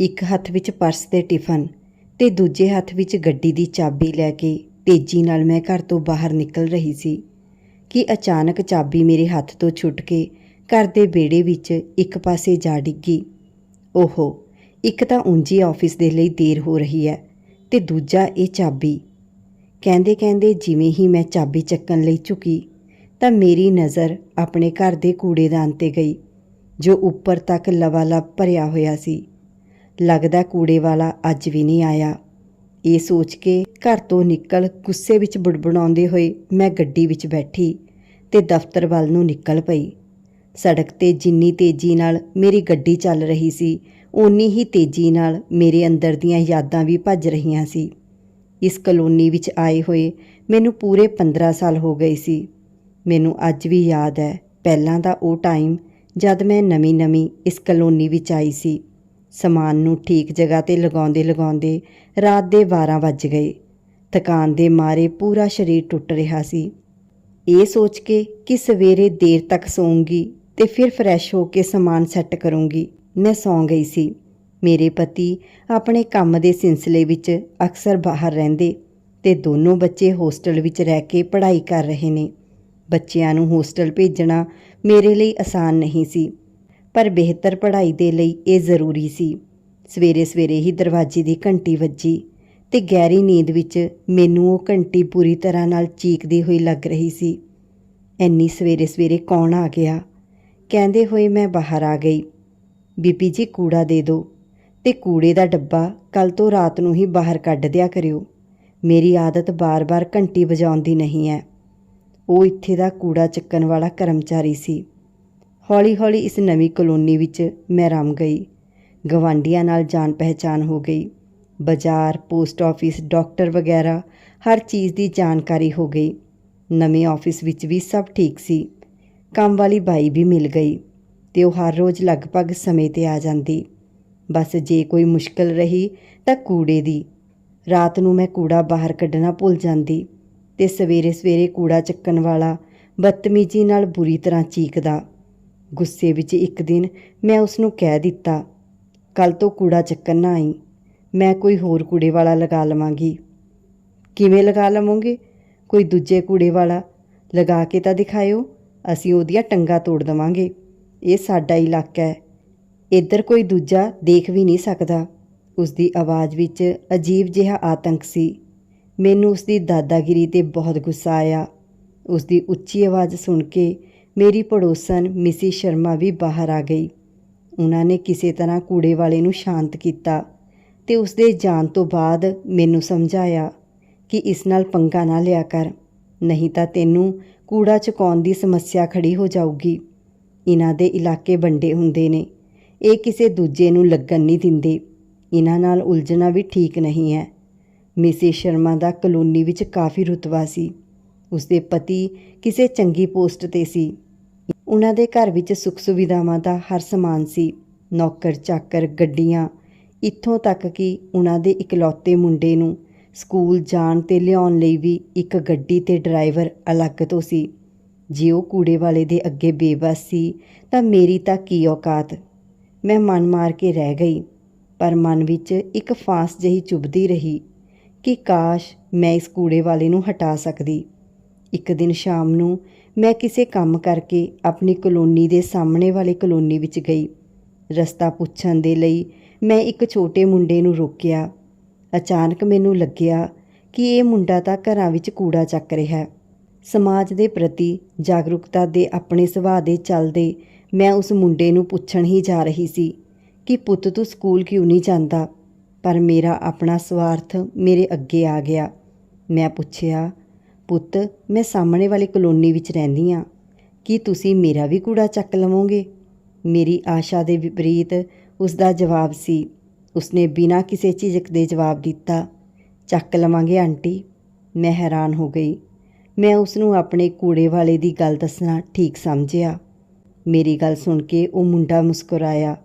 ਇੱਕ ਹੱਥ ਵਿੱਚ ਪਰਸ ਤੇ ਟਿਫਨ ਤੇ ਦੂਜੇ ਹੱਥ ਵਿੱਚ ਗੱਡੀ ਦੀ ਚਾਬੀ ਲੈ ਕੇ ਤੇਜ਼ੀ ਨਾਲ ਮੈਂ ਘਰ ਤੋਂ ਬਾਹਰ ਨਿਕਲ ਰਹੀ ਸੀ ਕਿ ਅਚਾਨਕ ਚਾਬੀ ਮੇਰੇ ਹੱਥ ਤੋਂ ਛੁੱਟ ਕੇ ਘਰ ਦੇ ਬੇੜੇ ਵਿੱਚ ਇੱਕ ਪਾਸੇ ਜਾ ਡਿੱਗੀ। ਓਹੋ, ਇੱਕ ਤਾਂ ਉਂਝੀ ਆਫਿਸ ਦੇ ਲਈ ਦੇਰ ਹੋ ਰਹੀ ਹੈ ਤੇ ਦੂਜਾ ਇਹ ਚਾਬੀ। ਕਹਿੰਦੇ ਕਹਿੰਦੇ ਜਿਵੇਂ ਹੀ ਮੈਂ ਚਾਬੀ ਚੱਕਣ ਲਈ ਝੁਕੀ ਤਾਂ ਮੇਰੀ ਨਜ਼ਰ ਆਪਣੇ ਘਰ ਦੇ ਕੂੜੇਦਾਨ ਤੇ ਗਈ, ਜੋ ਉੱਪਰ ਤੱਕ ਲਵਾਲਬ ਭਰਿਆ ਹੋਇਆ ਸੀ। ਲੱਗਦਾ ਕੂੜੇ ਵਾਲਾ ਅੱਜ ਵੀ ਨਹੀਂ ਆਇਆ। ਇਹ ਸੋਚ ਕੇ ਘਰ ਤੋਂ ਨਿਕਲ ਗੁੱਸੇ ਵਿੱਚ ਬੁੜਬੁੜਾਉਂਦੇ ਹੋਏ ਮੈਂ ਗੱਡੀ ਵਿੱਚ ਬੈਠੀ ਤੇ ਦਫ਼ਤਰ ਵੱਲ ਨੂੰ ਨਿਕਲ ਪਈ। ਸੜਕ ਤੇ ਜਿੰਨੀ ਤੇਜ਼ੀ ਨਾਲ ਮੇਰੀ ਗੱਡੀ ਚੱਲ ਰਹੀ ਸੀ, ਓਨੀ ਹੀ ਤੇਜ਼ੀ ਨਾਲ ਮੇਰੇ ਅੰਦਰ ਦੀਆਂ ਯਾਦਾਂ ਵੀ ਭੱਜ ਰਹੀਆਂ ਸੀ। ਇਸ ਕਲੋਨੀ ਵਿੱਚ ਆਏ ਹੋਏ ਮੈਨੂੰ ਪੂਰੇ 15 ਸਾਲ ਹੋ ਗਏ ਸੀ। ਮੈਨੂੰ ਅੱਜ ਵੀ ਯਾਦ ਹੈ, ਪਹਿਲਾਂ ਦਾ ਉਹ ਟਾਈਮ ਜਦ ਮੈਂ ਨਵੀਂ-ਨਵੀਂ ਇਸ ਕਲੋਨੀ ਵਿੱਚ ਆਈ ਸੀ। ਸਮਾਨ ਨੂੰ ਠੀਕ ਜਗ੍ਹਾ ਤੇ ਲਗਾਉਂਦੇ ਲਗਾਉਂਦੇ ਰਾਤ ਦੇ 12 ਵੱਜ ਗਏ। ਥਕਾਨ ਦੇ ਮਾਰੇ ਪੂਰਾ ਸਰੀਰ ਟੁੱਟ ਰਿਹਾ ਸੀ। ਇਹ ਸੋਚ ਕੇ ਕਿ ਸਵੇਰੇ ਦੇਰ ਤੱਕ ਸੌਂਗੀ ਤੇ ਫਿਰ ਫਰੈਸ਼ ਹੋ ਕੇ ਸਮਾਨ ਸੈੱਟ ਕਰੂੰਗੀ, ਮੈਂ ਸੌਂ ਗਈ ਸੀ। ਮੇਰੇ ਪਤੀ ਆਪਣੇ ਕੰਮ ਦੇ ਸਿਲਸਿਲੇ ਵਿੱਚ ਅਕਸਰ ਬਾਹਰ ਰਹਿੰਦੇ ਤੇ ਦੋਨੋਂ ਬੱਚੇ ਹੋਸਟਲ ਵਿੱਚ ਰਹਿ ਕੇ ਪੜ੍ਹਾਈ ਕਰ ਰਹੇ ਨੇ। ਬੱਚਿਆਂ ਨੂੰ ਹੋਸਟਲ ਭੇਜਣਾ ਮੇਰੇ ਲਈ ਆਸਾਨ ਨਹੀਂ ਸੀ। ਪਰ ਬਿਹਤਰ ਪੜ੍ਹਾਈ ਦੇ ਲਈ ਇਹ ਜ਼ਰੂਰੀ ਸੀ। ਸਵੇਰੇ ਸਵੇਰੇ ਹੀ ਦਰਵਾਜ਼ੇ ਦੀ ਘੰਟੀ ਵੱਜੀ ਤੇ ਗਹਿਰੀ ਨੀਂਦ ਵਿੱਚ ਮੈਨੂੰ ਉਹ ਘੰਟੀ ਪੂਰੀ ਤਰ੍ਹਾਂ ਨਾਲ ਚੀਕਦੀ ਹੋਈ ਲੱਗ ਰਹੀ ਸੀ। ਐਨੀ ਸਵੇਰੇ ਸਵੇਰੇ ਕੌਣ ਆ ਗਿਆ? ਕਹਿੰਦੇ ਹੋਏ ਮੈਂ ਬਾਹਰ ਆ ਗਈ। ਬੀਪੀ ਜੀ, ਕੂੜਾ ਦੇ ਦਿਓ ਤੇ ਕੂੜੇ ਦਾ ਡੱਬਾ ਕੱਲ ਤੋਂ ਰਾਤ ਨੂੰ ਹੀ ਬਾਹਰ ਕੱਢ ਦਿਆ ਕਰਿਓ। ਮੇਰੀ ਆਦਤ ਬਾਰ-ਬਾਰ ਘੰਟੀ ਵਜਾਉਣ ਦੀ ਨਹੀਂ ਹੈ। ਉਹ ਇੱਥੇ ਦਾ ਕੂੜਾ ਚੱਕਣ ਵਾਲਾ ਕਰਮਚਾਰੀ ਸੀ। ਹੌਲੀ-ਹੌਲੀ ਇਸ ਨਵੀਂ ਕਲੋਨੀ ਵਿੱਚ ਮੈਂ ਰਮ ਗਈ। ਗਵਾਂਡੀਆਂ ਨਾਲ ਜਾਣ ਪਹਿਚਾਨ ਹੋ ਗਈ। ਬਾਜ਼ਾਰ, ਪੋਸਟ ਆਫਿਸ, ਡਾਕਟਰ ਵਗੈਰਾ, ਹਰ ਚੀਜ਼ ਦੀ ਜਾਣਕਾਰੀ ਹੋ ਗਈ। ਨਵੇਂ ਆਫਿਸ ਵਿੱਚ ਵੀ ਸਭ ਠੀਕ ਸੀ। ਕੰਮ ਵਾਲੀ ਬਾਈ ਵੀ ਮਿਲ ਗਈ ਤੇ ਉਹ ਹਰ ਰੋਜ਼ ਲਗਭਗ ਸਮੇਂ ਤੇ ਆ ਜਾਂਦੀ। ਬਸ ਜੇ ਕੋਈ ਮੁਸ਼ਕਲ ਰਹੀ ਤਾਂ ਕੂੜੇ ਦੀ। ਰਾਤ ਨੂੰ ਮੈਂ ਕੂੜਾ ਬਾਹਰ ਕੱਢਣਾ ਭੁੱਲ ਜਾਂਦੀ ਤੇ ਸਵੇਰੇ ਸਵੇਰੇ ਕੂੜਾ ਚੱਕਣ ਵਾਲਾ ਬਦਤਮੀਜ਼ੀ ਨਾਲ ਬੁਰੀ ਤਰ੍ਹਾਂ ਚੀਕਦਾ। ਗੁੱਸੇ ਵਿੱਚ ਇੱਕ ਦਿਨ ਮੈਂ ਉਸ ਨੂੰ ਕਹਿ ਦਿੱਤਾ ਕੱਲ ਤੋਂ ਕੂੜਾ ਚੱਕਣ ਨਾ ਆਈ, ਮੈਂ ਕੋਈ ਹੋਰ ਕੂੜੇ ਵਾਲਾ ਲਗਾ ਲਵਾਂਗੀ। ਕਿਵੇਂ ਲਗਾ ਲਵਾਂਗੇ? ਕੋਈ ਦੂਜੇ ਕੂੜੇ ਵਾਲਾ ਲਗਾ ਕੇ ਤਾਂ ਦਿਖਾਇਓ, ਅਸੀਂ ਉਹਦੀਆਂ ਟੰਗਾ ਤੋੜ ਦਵਾਂਗੇ। ਇਹ ਸਾਡਾ ਇਲਾਕਾ ਹੈ। ਇੱਧਰ ਕੋਈ ਦੂਜਾ ਦੇਖ ਵੀ ਨਹੀਂ ਸਕਦਾ। ਉਸ ਦੀ ਆਵਾਜ਼ ਵਿੱਚ ਅਜੀਬ ਜਿਹਾ ਆਤੰਕ ਸੀ। ਮੈਨੂੰ ਉਸ ਦੀ ਦਾਦਾਗਿਰੀ ਤੇ ਬਹੁਤ ਗੁੱਸਾ ਆਇਆ। ਉਸ ਦੀ ਉੱਚੀ ਆਵਾਜ਼ ਸੁਣ ਕੇ ਮੇਰੀ ਪੜੋਸਨ ਮਿਸੀ ਸ਼ਰਮਾ ਵੀ ਬਾਹਰ ਆ ਗਈ। ਉਹਨਾਂ ਨੇ ਕਿਸੇ ਤਰ੍ਹਾਂ ਕੂੜੇ ਵਾਲੇ ਨੂੰ ਸ਼ਾਂਤ ਕੀਤਾ ਤੇ ਉਸ ਦੇ ਜਾਣ ਤੋਂ ਬਾਅਦ ਮੈਨੂੰ ਸਮਝਾਇਆ ਕਿ ਇਸ ਨਾਲ ਪੰਗਾ ਨਾ ਲਿਆ ਕਰ, ਨਹੀਂ ਤਾਂ ਤੈਨੂੰ ਕੂੜਾ ਚੁਕਾਉਣ ਦੀ ਸਮੱਸਿਆ ਖੜੀ ਹੋ ਜਾਊਗੀ। ਇਹਨਾਂ ਦੇ ਇਲਾਕੇ ਵੰਡੇ ਹੁੰਦੇ ਨੇ, ਇਹ ਕਿਸੇ ਦੂਜੇ ਨੂੰ ਲੱਗਣ ਨਹੀਂ ਦਿੰਦੇ। ਇਹਨਾਂ ਨਾਲ ਉਲਝਣਾ ਵੀ ਠੀਕ ਨਹੀਂ ਹੈ। ਮਿਸੇ ਸ਼ਰਮਾ ਦਾ ਕਲੋਨੀ ਵਿੱਚ ਕਾਫੀ ਰੁਤਬਾ ਸੀ। ਉਸਦੇ ਪਤੀ ਕਿਸੇ ਚੰਗੀ ਪੋਸਟ ਤੇ ਸੀ। ਉਹਨਾਂ ਦੇ ਘਰ ਵਿੱਚ ਸੁੱਖ ਸੁਵਿਧਾਵਾਂ ਦਾ ਹਰ ਸਮਾਨ ਸੀ। ਨੌਕਰ, ਚਾਕਰ, ਗੱਡੀਆਂ। ਇੱਥੋਂ ਤੱਕ ਕਿ ਉਹਨਾਂ ਦੇ ਇਕਲੌਤੇ ਮੁੰਡੇ ਨੂੰ ਸਕੂਲ ਜਾਣ ਤੇ ਲਿਆਉਣ ਲਈ ਵੀ ਇੱਕ ਗੱਡੀ ਤੇ ਡਰਾਈਵਰ ਅਲੱਗ ਤੋਂ ਸੀ। ਜੇ ਉਹ ਕੂੜੇ ਵਾਲੇ ਦੇ ਅੱਗੇ ਬੇਬਸ ਸੀ, ਤਾਂ ਮੇਰੀ ਤਾਂ ਕੀ ਔਕਾਤ। ਮੈਂ ਮਨ ਮਾਰ ਕੇ ਰਹਿ ਗਈ, ਪਰ ਮਨ ਵਿੱਚ ਇੱਕ ਫਾਸ ਜਹੀ ਚੁਭਦੀ ਰਹੀ ਕਿ ਕਾਸ਼ ਮੈਂ ਇਸ ਕੂੜੇ ਵਾਲੇ ਨੂੰ ਹਟਾ ਸਕਦੀ। ਇੱਕ ਦਿਨ ਸ਼ਾਮ ਨੂੰ ਮੈਂ ਕਿਸੇ ਕੰਮ ਕਰਕੇ ਆਪਣੀ ਕਲੋਨੀ ਦੇ ਸਾਹਮਣੇ ਵਾਲੇ ਕਲੋਨੀ ਵਿੱਚ ਗਈ। ਰਸਤਾ ਪੁੱਛਣ ਦੇ ਲਈ ਮੈਂ ਇੱਕ ਛੋਟੇ ਮੁੰਡੇ ਨੂੰ ਰੋਕਿਆ। ਅਚਾਨਕ ਮੈਨੂੰ ਲੱਗਿਆ ਕਿ ਇਹ ਮੁੰਡਾ ਤਾਂ ਘਰਾਂ ਵਿੱਚ ਕੂੜਾ ਚੱਕ ਰਿਹਾ ਹੈ। ਸਮਾਜ ਦੇ ਪ੍ਰਤੀ ਜਾਗਰੂਕਤਾ ਦੇ ਆਪਣੇ ਸੁਭਾਅ ਦੇ ਚੱਲਦੇ ਮੈਂ ਉਸ ਮੁੰਡੇ ਨੂੰ ਪੁੱਛਣ ਹੀ ਜਾ ਰਹੀ ਸੀ ਕਿ ਪੁੱਤ ਤੂੰ ਸਕੂਲ ਕਿਉਂ ਨਹੀਂ ਜਾਂਦਾ? ਪਰ ਮੇਰਾ ਆਪਣਾ ਸਵਾਰਥ ਮੇਰੇ ਅੱਗੇ ਆ ਗਿਆ। ਮੈਂ ਪੁੱਛਿਆ ਪੁੱਤ, ਮੈਂ ਸਾਹਮਣੇ ਵਾਲੀ ਕਲੋਨੀ ਵਿੱਚ ਰਹਿੰਦੀ ਹਾਂ। ਕੀ ਤੁਸੀਂ ਮੇਰਾ ਵੀ ਕੂੜਾ ਚੱਕ ਲਵੋਗੇ? ਮੇਰੀ ਆਸ਼ਾ ਦੇ ਵਿਪਰੀਤ ਉਸ ਦਾ ਜਵਾਬ ਸੀ। ਉਸਨੇ ਬਿਨਾਂ ਕਿਸੇ ਝਿਜਕ ਦੇ ਜਵਾਬ ਦਿੱਤਾ, ਚੱਕ ਲਵਾਂਗੇ ਆਂਟੀ। ਮੈਂ ਹੈਰਾਨ ਹੋ ਗਈ। ਮੈਂ ਉਸ ਨੂੰ ਆਪਣੇ ਕੂੜੇ ਵਾਲੇ ਦੀ ਗੱਲ ਦੱਸਣਾ ਠੀਕ ਸਮਝਿਆ। ਮੇਰੀ ਗੱਲ ਸੁਣ ਕੇ ਉਹ ਮੁੰਡਾ ਮੁਸਕਰਾਇਆ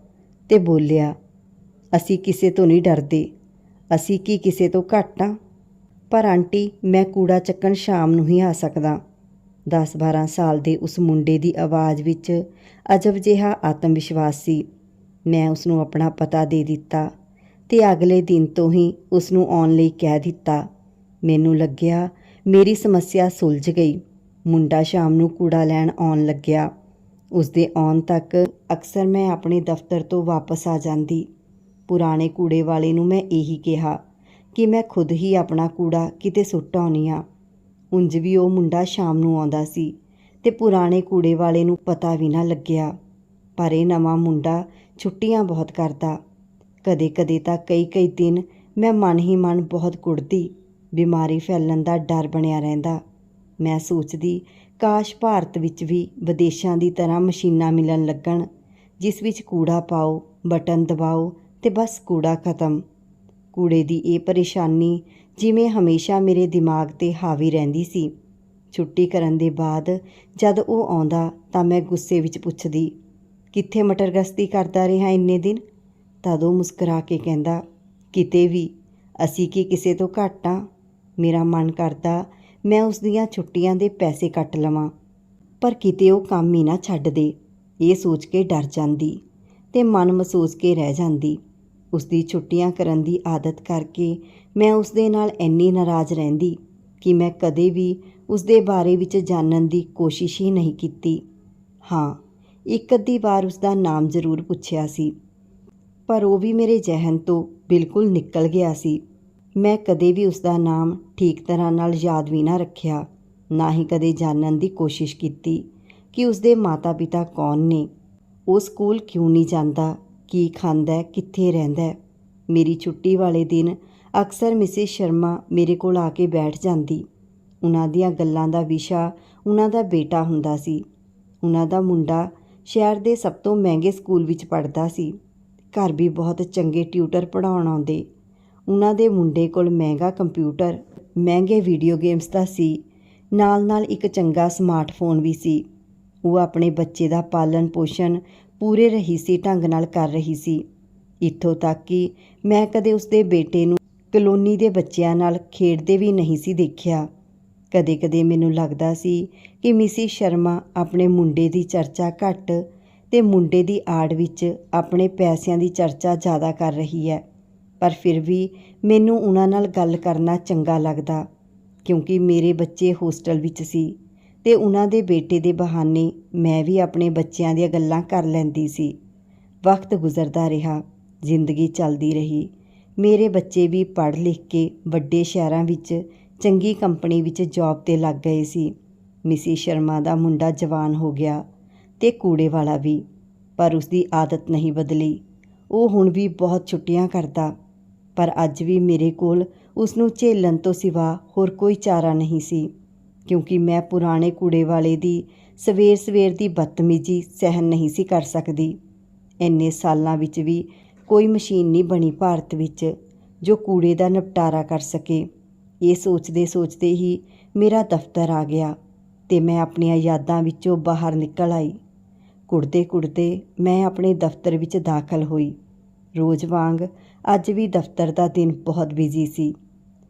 ਤੇ ਬੋਲਿਆ, ਅਸੀਂ ਕਿਸੇ ਤੋਂ ਨਹੀਂ ਡਰਦੇ। ਅਸੀਂ ਕੀ ਕਿਸੇ ਤੋਂ ਘੱਟ ਹਾਂ? ਪਰ ਆਂਟੀ, ਮੈਂ ਕੂੜਾ ਚੱਕਣ ਸ਼ਾਮ ਨੂੰ ਹੀ ਆ ਸਕਦਾ। 10-12 ਸਾਲ ਦੇ ਉਸ ਮੁੰਡੇ ਦੀ ਆਵਾਜ਼ ਵਿੱਚ ਅਜਬ ਜਿਹਾ ਆਤਮ ਵਿਸ਼ਵਾਸ ਸੀ। ਮੈਂ ਉਸ ਨੂੰ ਆਪਣਾ ਪਤਾ ਦੇ ਦਿੱਤਾ ਤੇ ਅਗਲੇ ਦਿਨ ਤੋਂ ਹੀ ਉਸ ਨੂੰ ਆਉਣ ਲਈ ਕਹਿ ਦਿੱਤਾ। ਮੈਨੂੰ ਲੱਗਿਆ ਮੇਰੀ ਸਮੱਸਿਆ ਸੁਲਝ ਗਈ। ਮੁੰਡਾ ਸ਼ਾਮ ਨੂੰ ਕੂੜਾ ਲੈਣ ਆਉਣ ਲੱਗਿਆ। ਉਸ ਦੇ ਆਉਣ ਤੱਕ ਅਕਸਰ ਮੈਂ ਆਪਣੇ ਦਫ਼ਤਰ ਤੋਂ ਵਾਪਸ ਆ ਜਾਂਦੀ। ਪੁਰਾਣੇ ਕੂੜੇ ਵਾਲੇ ਨੂੰ ਮੈਂ ਇਹੀ ਕਿਹਾ ਕਿ ਮੈਂ ਖੁਦ ਹੀ ਆਪਣਾ ਕੂੜਾ ਕਿਤੇ ਸੁੱਟ ਆਉਂਦੀ ਹਾਂ। ਉਂਝ ਵੀ ਉਹ ਮੁੰਡਾ ਸ਼ਾਮ ਨੂੰ ਆਉਂਦਾ ਸੀ ਤੇ ਪੁਰਾਣੇ ਕੂੜੇ ਵਾਲੇ ਨੂੰ ਪਤਾ ਵੀ ਨਾ ਲੱਗਿਆ। ਪਰ ਇਹ ਨਵਾਂ ਮੁੰਡਾ ਛੁੱਟੀਆਂ ਬਹੁਤ ਕਰਦਾ। ਕਦੇ-ਕਦੇ ਤਾਂ ਕਈ-ਕਈ ਦਿਨ ਮੈਂ ਮਨ ਹੀ ਮਨ ਬਹੁਤ ਕੁੜਦੀ, ਬਿਮਾਰੀ ਫੈਲਣ ਦਾ ਡਰ ਬਣਿਆ ਰਹਿੰਦਾ। ਮੈਂ ਸੋਚਦੀ, ਕਾਸ਼ ਭਾਰਤ ਵਿੱਚ ਵੀ ਵਿਦੇਸ਼ਾਂ ਦੀ ਤਰ੍ਹਾਂ ਮਸ਼ੀਨਾਂ ਮਿਲਣ ਲੱਗਣ, ਜਿਸ ਵਿੱਚ ਕੂੜਾ ਪਾਓ, ਬਟਨ ਦਬਾਓ ਤੇ ਬਸ ਕੂੜਾ ਖਤਮ। ਕੂੜੇ ਦੀ ਇਹ ਪਰੇਸ਼ਾਨੀ ਜਿਵੇਂ ਹਮੇਸ਼ਾ ਮੇਰੇ ਦਿਮਾਗ ਤੇ ਹਾਵੀ ਰਹਿੰਦੀ ਸੀ। ਛੁੱਟੀ ਕਰਨ ਦੇ ਬਾਅਦ ਜਦ ਉਹ ਆਉਂਦਾ ਤਾਂ ਮੈਂ ਗੁੱਸੇ ਵਿੱਚ ਪੁੱਛਦੀ, ਕਿੱਥੇ ਮਟਰਗਸਤੀ ਕਰਦਾ ਰਿਹਾ ਇੰਨੇ ਦਿਨ? ਤਦ ਉਹ ਮੁਸਕਰਾ ਕੇ ਕਹਿੰਦਾ, ਕਿਤੇ ਵੀ। ਅਸੀਂ ਕੀ ਕਿਸੇ ਤੋਂ ਘੱਟ ਹਾਂ ਮੇਰਾ ਮਨ ਕਰਦਾ ਮੈਂ ਉਸ ਦੀਆਂ ਛੁੱਟੀਆਂ ਦੇ ਪੈਸੇ ਕੱਟ ਲਵਾਂ। ਪਰ ਕਿਤੇ ਉਹ ਕੰਮ ਹੀ ਨਾ ਛੱਡ ਦੇ ਇਹ ਸੋਚ ਕੇ ਡਰ ਜਾਂਦੀ ਤੇ ਮਨ ਮਹਿਸੂਸ ਕੇ ਰਹਿ ਜਾਂਦੀ। ਉਸ ਦੀ ਛੁੱਟੀਆਂ ਕਰਨ ਦੀ ਆਦਤ ਕਰਕੇ ਮੈਂ ਉਸ ਦੇ ਨਾਲ ਇੰਨੀ ਨਾਰਾਜ਼ ਰਹਿੰਦੀ ਕਿ ਮੈਂ ਕਦੇ ਵੀ ਉਸ ਦੇ ਬਾਰੇ ਵਿੱਚ ਜਾਣਨ ਦੀ ਕੋਸ਼ਿਸ਼ ਹੀ ਨਹੀਂ ਕੀਤੀ। ਹਾਂ, ਇੱਕ ਅੱਧੀ ਵਾਰ ਉਸ ਦਾ ਨਾਮ ਜ਼ਰੂਰ ਪੁੱਛਿਆ ਸੀ, ਪਰ ਉਹ ਵੀ ਮੇਰੇ ਜ਼ਿਹਨ ਤੋਂ ਬਿਲਕੁਲ ਨਿਕਲ ਗਿਆ ਸੀ। ਮੈਂ ਕਦੇ ਵੀ ਉਸ ਦਾ ਨਾਮ ਠੀਕ ਤਰ੍ਹਾਂ ਨਾਲ ਯਾਦ ਵੀ ਨਾ ਰੱਖਿਆ, ਨਾ ਹੀ ਕਦੇ ਜਾਣਨ ਦੀ ਕੋਸ਼ਿਸ਼ ਕੀਤੀ ਕਿ ਉਸ ਦੇ ਮਾਤਾ-ਪਿਤਾ ਕੌਣ ਨੇ। ਉਹ ਸਕੂਲ ਕਿਉਂ ਨਹੀਂ ਜਾਂਦਾ? ਕੀ ਖਾਂਦਾ ਕਿੱਥੇ ਰਹਿੰਦਾ ਮੇਰੀ ਛੁੱਟੀ ਵਾਲੇ ਦਿਨ ਅਕਸਰ ਮਿਸਿਸ ਸ਼ਰਮਾ ਮੇਰੇ ਕੋਲ ਆ ਕੇ ਬੈਠ ਜਾਂਦੀ। ਉਹਨਾਂ ਦੀਆਂ ਗੱਲਾਂ ਦਾ ਵਿਸ਼ਾ ਉਹਨਾਂ ਦਾ ਬੇਟਾ ਹੁੰਦਾ ਸੀ। ਉਹਨਾਂ ਦਾ ਮੁੰਡਾ ਸ਼ਹਿਰ ਦੇ ਸਭ ਤੋਂ ਮਹਿੰਗੇ ਸਕੂਲ ਵਿੱਚ ਪੜ੍ਹਦਾ ਸੀ। ਘਰ ਵੀ ਬਹੁਤ ਚੰਗੇ ਟਿਊਟਰ ਪੜ੍ਹਾਉਣ ਆਉਂਦੇ। ਉਹਨਾਂ ਦੇ ਮੁੰਡੇ ਕੋਲ ਮਹਿੰਗਾ ਕੰਪਿਊਟਰ, ਮਹਿੰਗੇ ਵੀਡੀਓ ਗੇਮਸ ਦਾ ਸੀ। ਨਾਲ-ਨਾਲ ਇੱਕ ਚੰਗਾ ਸਮਾਰਟਫੋਨ ਵੀ ਸੀ। ਉਹ ਆਪਣੇ ਬੱਚੇ ਦਾ ਪਾਲਣ ਪੋਸ਼ਣ ਪੂਰੇ ਰਹੀਸੀ ਢੰਗ ਨਾਲ ਕਰ ਰਹੀ ਸੀ। ਇੱਥੋਂ ਤੱਕ ਕਿ ਮੈਂ ਕਦੇ ਉਸਦੇ ਬੇਟੇ ਨੂੰ ਕਲੋਨੀ ਦੇ ਬੱਚਿਆਂ ਨਾਲ ਖੇਡਦੇ ਵੀ ਨਹੀਂ ਸੀ ਦੇਖਿਆ। ਕਦੇ-ਕਦੇ ਮੈਨੂੰ ਲੱਗਦਾ ਸੀ ਕਿ ਮਿਸੀ ਸ਼ਰਮਾ ਆਪਣੇ ਮੁੰਡੇ ਦੀ ਚਰਚਾ ਘੱਟ ਤੇ ਮੁੰਡੇ ਦੀ ਆੜ ਵਿੱਚ ਆਪਣੇ ਪੈਸਿਆਂ ਦੀ ਚਰਚਾ ਜ਼ਿਆਦਾ ਕਰ ਰਹੀ ਹੈ। ਪਰ ਫਿਰ ਵੀ ਮੈਨੂੰ ਉਹਨਾਂ ਨਾਲ ਗੱਲ ਕਰਨਾ ਚੰਗਾ ਲੱਗਦਾ, ਕਿਉਂਕਿ ਮੇਰੇ ਬੱਚੇ ਹੋਸਟਲ ਵਿੱਚ ਸੀ। ਤੇ ਉਹਨਾਂ ਦੇ ਬੇਟੇ ਦੇ ਬਹਾਨੇ ਮੈਂ ਵੀ ਆਪਣੇ ਬੱਚਿਆਂ ਦੀਆਂ ਗੱਲਾਂ ਕਰ ਲੈਂਦੀ ਸੀ। ਵਕਤ ਗੁਜ਼ਰਦਾ ਰਿਹਾ, ਜ਼ਿੰਦਗੀ ਚੱਲਦੀ ਰਹੀ। ਮੇਰੇ ਬੱਚੇ ਵੀ ਪੜ੍ਹ ਲਿਖ ਕੇ ਵੱਡੇ ਸ਼ਹਿਰਾਂ ਵਿੱਚ, ਚੰਗੀ ਕੰਪਨੀ ਵਿੱਚ ਜੌਬ ਤੇ ਲੱਗ ਗਏ ਸੀ। ਮਿਸੀ ਸ਼ਰਮਾ ਦਾ ਮੁੰਡਾ ਜਵਾਨ ਹੋ ਗਿਆ ਤੇ ਕੂੜੇ ਵਾਲਾ ਵੀ, ਪਰ ਉਸ ਦੀ ਆਦਤ ਨਹੀਂ ਬਦਲੀ। ਉਹ ਹੁਣ ਵੀ ਬਹੁਤ ਛੁੱਟੀਆਂ ਕਰਦਾ, ਪਰ ਅੱਜ ਵੀ ਮੇਰੇ ਕੋਲ ਉਸ ਨੂੰ ਝੇਲਣ ਤੋਂ ਸਿਵਾ ਹੋਰ ਕੋਈ ਚਾਰਾ ਨਹੀਂ ਸੀ। ਕਿਉਂਕਿ ਮੈਂ ਪੁਰਾਣੇ ਕੂੜੇ ਵਾਲੇ ਦੀ ਸਵੇਰ ਸਵੇਰ ਦੀ ਬਦਤਮੀਜੀ ਸਹਿਨ ਨਹੀਂ ਸੀ ਕਰ ਸਕਦੀ। ਇੰਨੇ ਸਾਲਾਂ ਵਿੱਚ ਵੀ ਕੋਈ ਮਸ਼ੀਨ ਨਹੀਂ ਬਣੀ ਭਾਰਤ ਵਿੱਚ ਜੋ ਕੂੜੇ ਦਾ ਨਿਪਟਾਰਾ ਕਰ ਸਕੇ। ਇਹ ਸੋਚਦੇ ਸੋਚਦੇ ਹੀ ਮੇਰਾ ਦਫ਼ਤਰ ਆ ਗਿਆ ਤੇ ਮੈਂ ਆਪਣੀਆਂ ਯਾਦਾਂ ਵਿੱਚੋਂ ਬਾਹਰ ਨਿਕਲ ਆਈ। ਕੁੜਦੇ ਕੁੜਦੇ ਮੈਂ ਆਪਣੇ ਦਫ਼ਤਰ ਵਿੱਚ ਦਾਖਲ ਹੋਈ। ਰੋਜ਼ ਵਾਂਗ ਅੱਜ ਵੀ ਦਫ਼ਤਰ ਦਾ ਦਿਨ ਬਹੁਤ ਬਿਜ਼ੀ ਸੀ।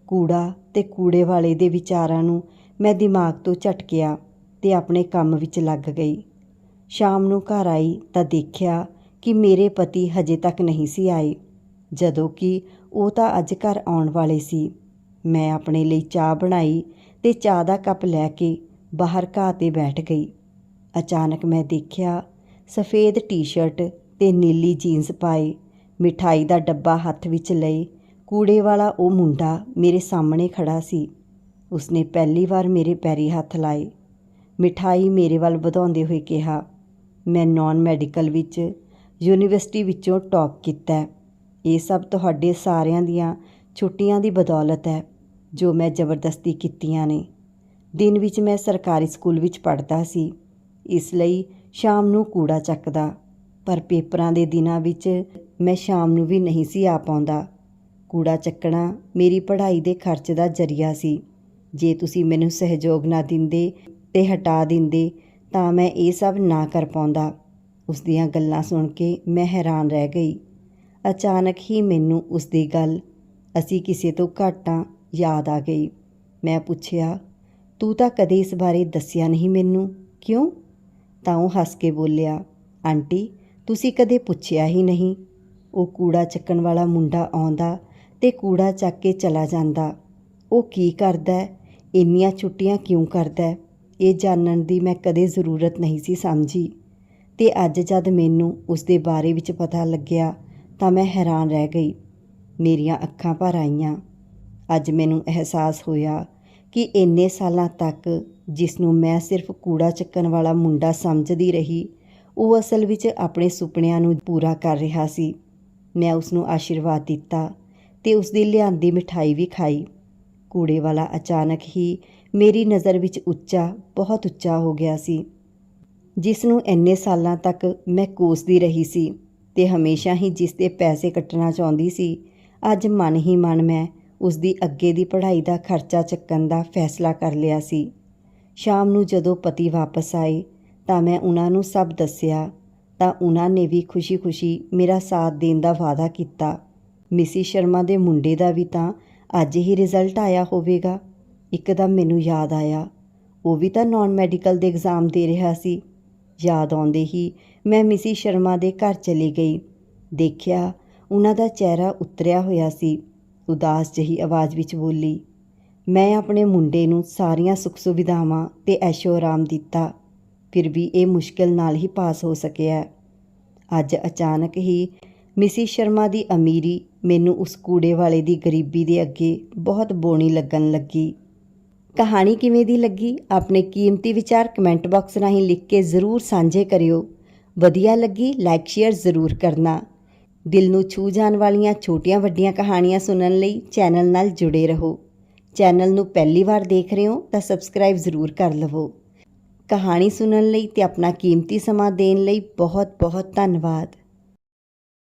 ਕੂੜਾ ਤੇ ਕੂੜੇ ਵਾਲੇ ਦੇ ਵਿਚਾਰਾਂ ਨੂੰ ਮੈਂ ਦਿਮਾਗ ਤੋਂ ਝਟਕਿਆ ਤੇ ਆਪਣੇ ਕੰਮ ਵਿੱਚ ਲੱਗ ਗਈ। ਸ਼ਾਮ ਨੂੰ ਘਰ ਆਈ ਤਾਂ ਦੇਖਿਆ ਕਿ ਮੇਰੇ ਪਤੀ ਹਜੇ ਤੱਕ ਨਹੀਂ ਸੀ ਆਏ, ਜਦੋਂ ਕਿ ਉਹ ਤਾਂ ਅੱਜ ਘਰ ਆਉਣ ਵਾਲੇ ਸੀ। ਮੈਂ ਆਪਣੇ ਲਈ ਚਾਹ ਬਣਾਈ ਤੇ ਚਾਹ ਦਾ ਕੱਪ ਲੈ ਕੇ ਬਾਹਰ ਘਾਹ ਤੇ ਬੈਠ ਗਈ। ਅਚਾਨਕ ਮੈਂ ਦੇਖਿਆ ਸਫੇਦ ਟੀ-ਸ਼ਰਟ ਤੇ ਨੀਲੀ ਜੀਨਸ ਪਾਏ, ਮਿਠਾਈ ਦਾ ਡੱਬਾ ਹੱਥ ਵਿੱਚ ਲਈ ਕੂੜੇ ਵਾਲਾ ਉਹ ਮੁੰਡਾ ਮੇਰੇ ਸਾਹਮਣੇ ਖੜਾ ਸੀ। ਉਸਨੇ ਪਹਿਲੀ ਵਾਰ ਮੇਰੇ ਪੈਰੀ ਹੱਥ ਲਾਏ। ਮਿਠਾਈ ਮੇਰੇ ਵੱਲ ਵਧਾਉਂਦੇ ਹੋਏ ਕਿਹਾ, ਮੈਂ ਨਾਨ ਮੈਡੀਕਲ ਵਿੱਚ, ਯੂਨੀਵਰਸਿਟੀ ਵਿੱਚੋਂ ਟੌਪ ਕੀਤਾ ਇਹ ਸਭ ਤੁਹਾਡੇ ਸਾਰਿਆਂ ਦੀਆਂ ਛੁੱਟੀਆਂ ਦੀ ਬਦੌਲਤ ਹੈ, ਜੋ ਮੈਂ ਜ਼ਬਰਦਸਤੀ ਕੀਤੀਆਂ ਨੇ। ਦਿਨ ਵਿੱਚ ਮੈਂ ਸਰਕਾਰੀ ਸਕੂਲ ਵਿੱਚ ਪੜ੍ਹਦਾ ਸੀ। ਇਸ ਲਈ ਸ਼ਾਮ ਨੂੰ ਕੂੜਾ ਚੱਕਦਾ, ਪਰ ਪੇਪਰਾਂ ਦੇ ਦਿਨਾਂ ਵਿੱਚ ਮੈਂ ਸ਼ਾਮ ਨੂੰ ਵੀ ਨਹੀਂ ਸੀ ਆ ਪਾਉਂਦਾ। ਕੂੜਾ ਚੱਕਣਾ ਮੇਰੀ ਪੜ੍ਹਾਈ ਦੇ ਖਰਚ ਦਾ ਜ਼ਰੀਆ ਸੀ। ਜੇ ਤੁਸੀਂ ਮੈਨੂੰ ਸਹਿਯੋਗ ਨਾ ਦਿੰਦੇ ਤੇ ਹਟਾ ਦਿੰਦੇ, ਤਾਂ ਮੈਂ ਇਹ ਸਭ ਨਾ ਕਰ ਪਾਉਂਦਾ। ਉਸ ਦੀਆਂ ਗੱਲਾਂ ਸੁਣ ਕੇ ਮੈਂ ਹੈਰਾਨ ਰਹਿ ਗਈ। ਅਚਾਨਕ ਹੀ ਮੈਨੂੰ ਉਸ ਦੀ ਗੱਲ, ਅਸੀਂ ਕਿਸੇ ਤੋਂ ਘਾਟਾਂ ਯਾਦ ਆ ਗਈ। ਮੈਂ ਪੁੱਛਿਆ, ਤੂੰ ਤਾਂ ਕਦੇ ਇਸ ਬਾਰੇ ਦੱਸਿਆ ਨਹੀਂ ਮੈਨੂੰ? ਕਿਉਂ? ਤਾਂ ਉਹ ਹੱਸ ਕੇ ਬੋਲਿਆ, ਆਂਟੀ, ਤੁਸੀਂ ਕਦੇ ਪੁੱਛਿਆ ਹੀ ਨਹੀਂ। ਉਹ ਕੂੜਾ ਚੱਕਣ ਵਾਲਾ ਮੁੰਡਾ ਆਉਂਦਾ ਤੇ ਕੂੜਾ ਚੱਕ ਕੇ ਚਲਾ ਜਾਂਦਾ। ਉਹ ਕੀ ਕਰਦਾ ਇੰਨੀਆਂ ਛੁੱਟੀਆਂ ਕਿਉਂ ਕਰਦਾ ਹੈ? ਇਹ ਜਾਣਨ ਦੀ ਮੈਂ ਕਦੇ ਜ਼ਰੂਰਤ ਨਹੀਂ ਸੀ ਸਮਝੀ। ਤੇ ਅੱਜ ਜਦ ਮੈਨੂੰ ਉਸ ਦੇ ਬਾਰੇ ਵਿੱਚ ਪਤਾ ਲੱਗਿਆ ਤਾਂ ਮੈਂ ਹੈਰਾਨ ਰਹਿ ਗਈ। ਮੇਰੀਆਂ ਅੱਖਾਂ ਭਰ ਆਈਆਂ। ਅੱਜ ਮੈਨੂੰ ਅਹਿਸਾਸ ਹੋਇਆ ਕਿ ਇੰਨੇ ਸਾਲਾਂ ਤੱਕ ਜਿਸ ਨੂੰ ਮੈਂ ਸਿਰਫ ਕੂੜਾ ਚੱਕਣ ਵਾਲਾ ਮੁੰਡਾ ਸਮਝਦੀ ਰਹੀ, ਉਹ ਅਸਲ ਵਿੱਚ ਆਪਣੇ ਸੁਪਨਿਆਂ ਨੂੰ ਪੂਰਾ ਕਰ ਰਿਹਾ ਸੀ। ਮੈਂ ਉਸ ਨੂੰ ਆਸ਼ੀਰਵਾਦ ਦਿੱਤਾ ਤੇ ਉਸ ਦੀ ਲਿਆਂਦੀ ਮਿਠਾਈ ਵੀ ਖਾਈ। ਕੂੜੇ ਵਾਲਾ ਅਚਾਨਕ ਹੀ ਮੇਰੀ ਨਜ਼ਰ ਵਿੱਚ ਉੱਚਾ, ਬਹੁਤ ਉੱਚਾ ਹੋ ਗਿਆ ਸੀ, ਜਿਸ ਨੂੰ ਇੰਨੇ ਸਾਲਾਂ ਤੱਕ ਮੈਂ ਕੋਸਦੀ ਰਹੀ ਸੀ ਤੇ ਹਮੇਸ਼ਾ ਹੀ ਜਿਸ ਦੇ ਪੈਸੇ ਕੱਟਣਾ ਚਾਹੁੰਦੀ ਸੀ, ਅੱਜ ਮਨ ਹੀ ਮਨ ਮੈਂ ਉਸ ਦੀ ਅੱਗੇ ਦੀ ਪੜ੍ਹਾਈ ਦਾ ਖਰਚਾ ਚੱਕਣ ਦਾ ਫੈਸਲਾ ਕਰ ਲਿਆ ਸੀ। ਸ਼ਾਮ ਨੂੰ ਜਦੋਂ ਪਤੀ ਵਾਪਸ ਆਏ ਤਾਂ ਮੈਂ ਉਹਨਾਂ ਨੂੰ ਸਭ ਦੱਸਿਆ, ਤਾਂ ਉਹਨਾਂ ਨੇ ਵੀ ਖੁਸ਼ੀ-ਖੁਸ਼ੀ ਮੇਰਾ ਸਾਥ ਦੇਣ ਦਾ ਵਾਅਦਾ ਕੀਤਾ। ਮਿਸੀ ਸ਼ਰਮਾ ਦੇ ਮੁੰਡੇ ਦਾ ਵੀ ਤਾਂ ਅੱਜ ਹੀ ਰਿਜ਼ਲਟ ਆਇਆ ਹੋਵੇਗਾ। ਇੱਕਦਮ ਮੈਨੂੰ ਯਾਦ ਆਇਆ। ਉਹ ਵੀ ਤਾਂ ਨਾਨ ਮੈਡੀਕਲ ਦੇ ਐਗਜ਼ਾਮ ਦੇ ਰਿਹਾ ਸੀ। ਯਾਦ ਆਉਂਦੇ ਹੀ ਮੈਂ ਮਿਸੀ ਸ਼ਰਮਾ ਦੇ ਘਰ ਚਲੀ ਗਈ। ਦੇਖਿਆ ਉਹਨਾਂ ਦਾ ਚਿਹਰਾ ਉਤਰਿਆ ਹੋਇਆ ਸੀ। ਉਦਾਸ ਜਹੀ ਆਵਾਜ਼ ਵਿੱਚ ਬੋਲੀ, ਮੈਂ ਆਪਣੇ ਮੁੰਡੇ ਨੂੰ ਸਾਰੀਆਂ ਸੁੱਖ ਸੁਵਿਧਾਵਾਂ ਤੇ ਐਸ਼ੋ ਆਰਾਮ ਦਿੱਤਾ। ਫਿਰ ਵੀ ਇਹ ਮੁਸ਼ਕਿਲ ਨਾਲ ਹੀ ਪਾਸ ਹੋ ਸਕਿਆ ਅੱਜ ਅਚਾਨਕ ਹੀ ਮਿਸੀ ਸ਼ਰਮਾ ਦੀ ਅਮੀਰੀ ਮੈਨੂੰ ਉਸ ਕੂੜੇ ਵਾਲੇ ਦੀ ਗਰੀਬੀ ਦੇ ਅੱਗੇ ਬਹੁਤ ਬੋਣੀ ਲੱਗਣ ਲੱਗੀ। ਕਹਾਣੀ ਕਿਵੇਂ ਦੀ ਲੱਗੀ? ਆਪਣੇ ਕੀਮਤੀ ਵਿਚਾਰ ਕਮੈਂਟ ਬਾਕਸ ਰਾਹੀਂ ਲਿਖ ਕੇ ਜ਼ਰੂਰ ਸਾਂਝੇ ਕਰਿਓ। ਵਧੀਆ ਲੱਗੀ, ਲਾਈਕ, ਸ਼ੇਅਰ ਜ਼ਰੂਰ ਕਰਨਾ। ਦਿਲ ਨੂੰ ਛੂ ਜਾਣ ਵਾਲੀਆਂ ਛੋਟੀਆਂ ਵੱਡੀਆਂ ਕਹਾਣੀਆਂ ਸੁਣਨ ਲਈ ਚੈਨਲ ਨਾਲ ਜੁੜੇ ਰਹੋ। ਚੈਨਲ ਨੂੰ ਪਹਿਲੀ ਵਾਰ ਦੇਖ ਰਹੇ ਹੋ ਤਾਂ ਸਬਸਕ੍ਰਾਈਬ ਜ਼ਰੂਰ ਕਰ ਲਵੋ। ਕਹਾਣੀ ਸੁਣਨ ਲਈ ਤੇ ਆਪਣਾ ਕੀਮਤੀ ਸਮਾਂ ਦੇਣ ਲਈ ਬਹੁਤ ਬਹੁਤ ਧੰਨਵਾਦ।